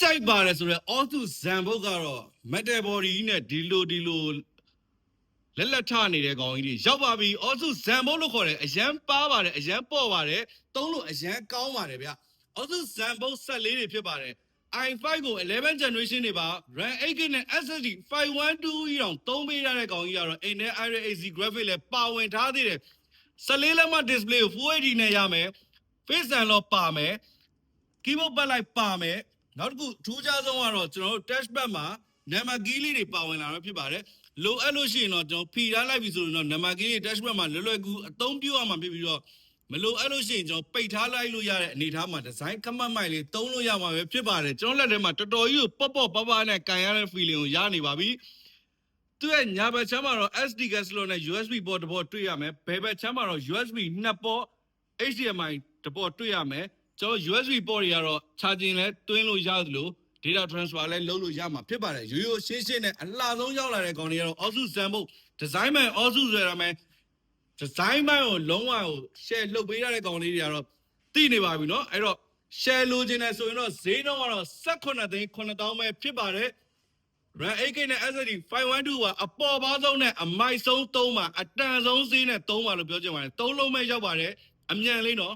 ကြိုက်ပါတယ်ဆိုတော့အောသူဇန်ဘုတ်ကတော့မက်တယ်ဘော်ဒီနဲ့ဒီလိုဒီလိုလက်လက်ထနေတဲ့ကောင်ကြီးတွေရောက်ပါပြီအောသူဇန်ဘုတ်လို့ခေါ်တယ်အရန်ပါပါတယ်အရန်ပေါ့ပါတယ်သုံးလို့အရန်ကောင်းပါတယ်ဗျအောသူဇန်ဘုတ်ဆက်လေးတွေဖြစ်ပါတယ် i5 ကို11 generation တွေပါ RAM 8GB နဲ့ SSD 512ကြီးတောင်သုံးပေးရတဲ့ကောင်ကြီးကတော့ Intel Iris Xe graphic လည်းပါဝင်ထားသေးတယ်14လက်မ display ကို Full HD နဲ့ရမယ် Face Unlock ပါမယ် keyboard backlight ပါမယ် နောက်တစ်ခုထူးခြားဆုံးကတော့ကျွန်တော်တို့ touchpad မှာ number key လေးတွေပါဝင်လာတော့ဖြစ်ပါတယ်လိုအပ်လို့ရှိရင်တော့ကျွန်တော်ဖီထားလိုက်ပြီဆိုရင်တော့ number key တွေ touchpad မှာလွယ်လွယ်ကူအသုံးပြုရမှာဖြစ်ပြီးတော့မလိုအပ်လို့ရှိရင်ကျွန်တော်ပိတ်ထားလိုက်လို့ရတဲ့အနေအထားမှာဒီဇိုင်းခမတ်မိုက်လေးသုံးလို့ရမှာပဲဖြစ်ပါတယ်ကျွန်တော်လက်ထဲမှာတော်တော်ကြီးကိုပေါ့ပေါ့ပပနဲ့ကန်ရတဲ့ feeling ကိုရနေပါပြီသူရဲ့ညာဘက်ချမ်းမှာတော့ SD card slot နဲ့ USB port တစ်ပေါ်တွေ့ရမယ်ဘယ်ဘက်ချမ်းမှာတော့ USB နှစ်ပေါ် HDMI တစ်ပေါ်တွေ့ရမယ် ကျွန်တော် USB port တွေကတော့ charging လဲတွင်းလို့ရသလို data transfer လဲလုပ်လို့ရမှာဖြစ်ပါတယ်ရိုးရိုးရှင်းရှင်းနဲ့အလှဆုံးရောက်လာတဲ့ကောင်တွေကတော့ Asus Zenbook design man Asus ဆိုရမယ် design man ကိုလုံးဝကို share လုပ်ပေးရတဲ့ကောင်လေးတွေကတော့သိနေပါပြီเนาะအဲ့တော့ share လိုချင်တယ်ဆိုရင်တော့ဈေးနှုန်းကတော့18သိန်း9000ပဲဖြစ်ပါတယ် RAM 8GB နဲ့ SSD 512ကအပေါ်ပါဆုံးနဲ့အမိုက်ဆုံး3ပါအတန်ဆုံးဈေးနဲ့3ပါလို့ပြောချင်ပါတယ်3လုံးပဲရောက်ပါတယ်အမြန်လေးနော်